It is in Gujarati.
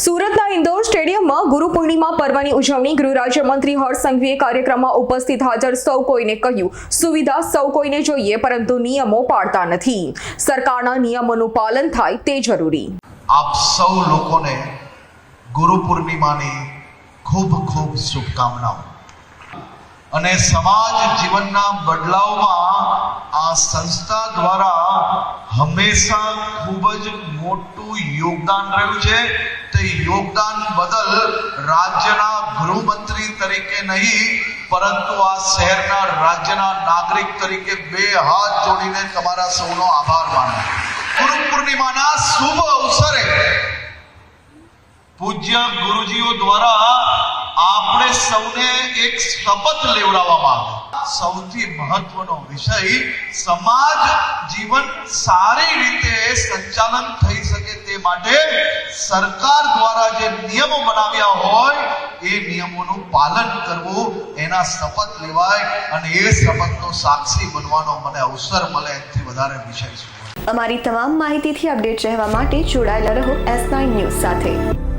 સુરતના ઇન્દોર સ્ટેડિયમમાં ગુરુ પૂર્ણિમા પર્વની ઉજવણી ગૃહ રાજ્યમંત્રી હર્ષ સંઘવીએ કાર્યક્રમમાં ઉપસ્થિત હાજર સૌ કોઈને કહ્યું, સુવિધા સૌ કોઈને જોઈએ, પરંતુ નિયમો પાળતા નથી. સરકારના નિયમોનું પાલન થાય તે જરૂરી. આપ સૌ લોકોને ગુરુ પૂર્ણિમાની ખૂબ ખૂબ શુભકામનાઓ. અને સમાજ જીવનના બદલાવમાં આ સંસ્થા દ્વારા હંમેશા ખૂબ જ મોટું યોગદાન રહ્યું છે. તે યોગદાન બદલ રાજ્યના ગૃહમંત્રી તરીકે નહીં, પરંતુ આ શહેરના રાજ્યના નાગરિક તરીકે બે હાથ જોડીને તમારા સૌનો આભાર માનું ગુરુ પૂર્ણિમાના શુભ અવસરે પૂજ્ય ગુરુજીઓ દ્વારા આપણે સૌને એક શપથ લેવડાવવામાં આવે સૌથી મહત્વનો વિષય સમાજ જીવન સારી રીતે સંચાલન થઈ શકે તે માટે સરકાર દ્વારા જે નિયમો બનાવ્યા હોય, એ નિયમોનું પાલન કરવું, એના શપથ લેવાય અને એ શપથનો સાક્ષી બનવાનો મને અવસર મળે, એનાથી વધારે વિષય છે અમારી તમામ માહિતીથી અપડેટ રહેવા માટે જોડાયેલા રહો એસ નાઇન ન્યૂઝ સાથે.